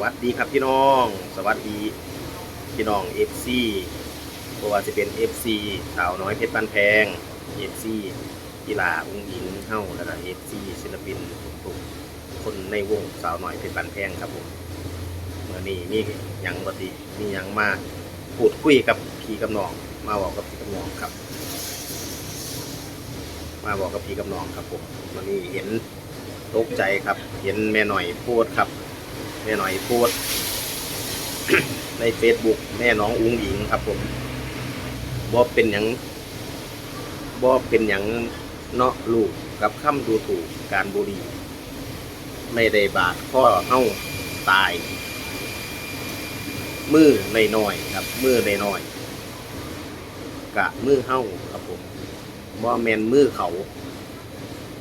วัสดีครับพี่น้อง สวัสดีพี่น้อง FC เพราะว่าจะเป็น FC สาวน้อยเพชรบ้านแพง FC กีฬาอุ้งอิงเฮ้าแล้วก็ FC ศิลปินทุกๆคนในวงสาวน้อยเพชรบ้านแพงครับผมเมื่อนี้มีหยังบดีมีหยังมาพูดคุยกับพี่กับน้อง มาบอกกับพี่กับน้องครับ มาบอกกับพี่กับน้องครับผมวันนี้เห็นตกใจครับ เห็นแม่หน่อยโพดครับ แม่หน่อยโพดใน Facebook แม่น้องอุ้งอิงครับผมบ่เป็นหยังบ่เป็นหยังเนาะลูกกับคำดูถูกการบุหรีไม่ได้บาดข้อเฮ้าตาย มือในน้อยครับ มือในน้อยกะมือเฮ้าครับผมบ่แมนมือเขา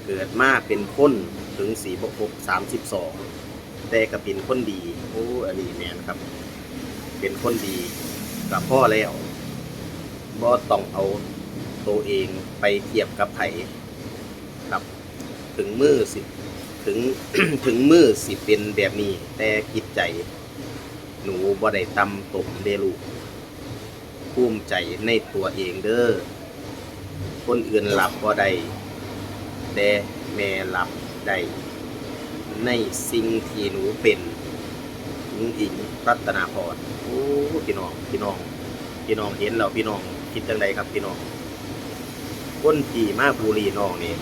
เกิดมาเป็นคนถึงสีบกบสามสิบสอง แต่ก็เป็นคนดีโอ้อันนี้แมนครับ เป็นคนดีกับพ่อแล้วบ่ต้องเอาตัวเองไปเทียบกับไผครับ ถึงมือสิถึงถึงมือสิเป็นแบบนี้ แต่จิตใจ หนูบ่ได้ตำตมเดลูกภูมิใจในตัวเองเด้อคนอื่นหลับบ่ได้แต่แม่รับได้ ในสิ่งที่หนูเป็นหญิงอิงรัตนาพรโอ้พี่น้องพี่น้อง พี่น้องเห็นแล้วพี่น้องคิดจังไดครับพี่น้องคนที่มาบุรีน้องนี่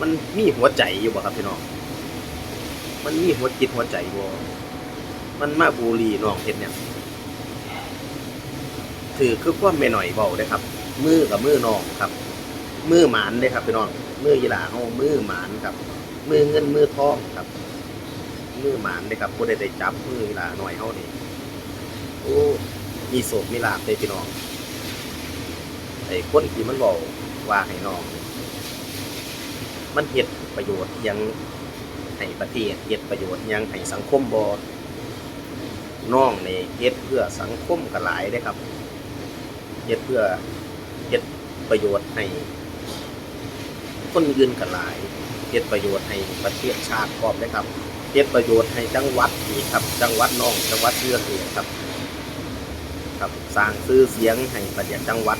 มันมีหัวใจอยู่บ่ครับพี่น้อง มันมีหัวจิตหัวใจบ่มันมาบุรีน้องเห็นเนี่ยถือคือความแม่หน่อยเบาเลยครับ มือกับมือน้องครับ มือหมานเลยครับพี่น้อง มือยีหลาเฮามือหมานครับ มือเงินมือทองครับ มือหมานเลยครับผู้ใดได้จับมือยีหลาหน่อยเฮานี่โอ้มีโศกมีลาบเลยพี่น้องไอ้คนที่มันบอกว่าให้น้อง มันเฮ็ดประโยชน์ยังให้ประเทศเฮ็ดประโยชน์ยังให้สังคมบ่น้องในเฮ็ดเพื่อสังคมก็หลายเด้ครับเฮ็ดเพื่อเฮ็ดประโยชน์ให้ คนอื่นกันหลาย เฮ็ดประโยชน์ให้ประเทศชาติพร้อมเลยครับเฮ็ดประโยชน์ให้จังหวัดอีกครับจังหวัดน้องจังหวัดเพื่อนเองครับ ครับสร้างชื่อเสียงให้ประเทศจังหวัด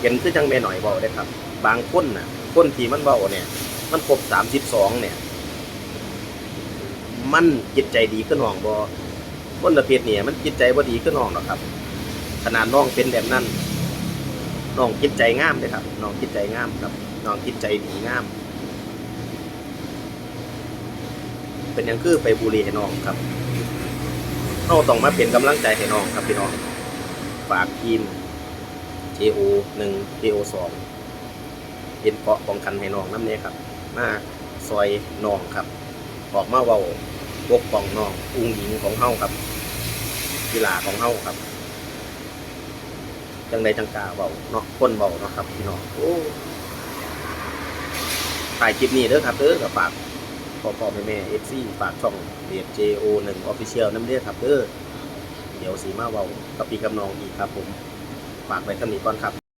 เห็นคือจังแม่หน่อยเบาได้ครับ บางคนน่ะ คนที่มันเบาเนี่ย มันครบสามสิบสองเนี่ย มันจิตใจดีขึ้นห้องบอคนประเภทเนี่ยมันจิตใจบ่ดีขึ้นห้องหรอกครับ ขนาดน้องเป็นแบบนั้น น้องจิตใจงามเลยครับน้องจิตใจงามครับน้องจิตใจดีงาม เป็นยังคือไปบุรีให้น้องครับเราต้องมาเป็นกำลังใจให้น้องครับพี่น้องฝากทีม JO หนึ่ง JO สองเป็นเกาะป้องกันให้น้องน้ำเนี้ยครับมาซอยน้องครับออกมาเว้าปกป้องน้องอุ้งหญิงของเฮาครับกีฬาของเฮาครับ จังใดจังกาเบาเนาะคนเบาเนาะครับพี่น้องโอ้ถ่ายคลิปนี้เด้อครับเด้อกับฝากพ่อพ่อแม่แม่เอฟซีฝากช่องเดีย JO หนึ่งออฟฟิเชียลน้ำเด้อครับเด้อเดี๋ยวสีมาเบากับปีกำนองอีกครับผมฝากไว้กันนี้ก่อนครับ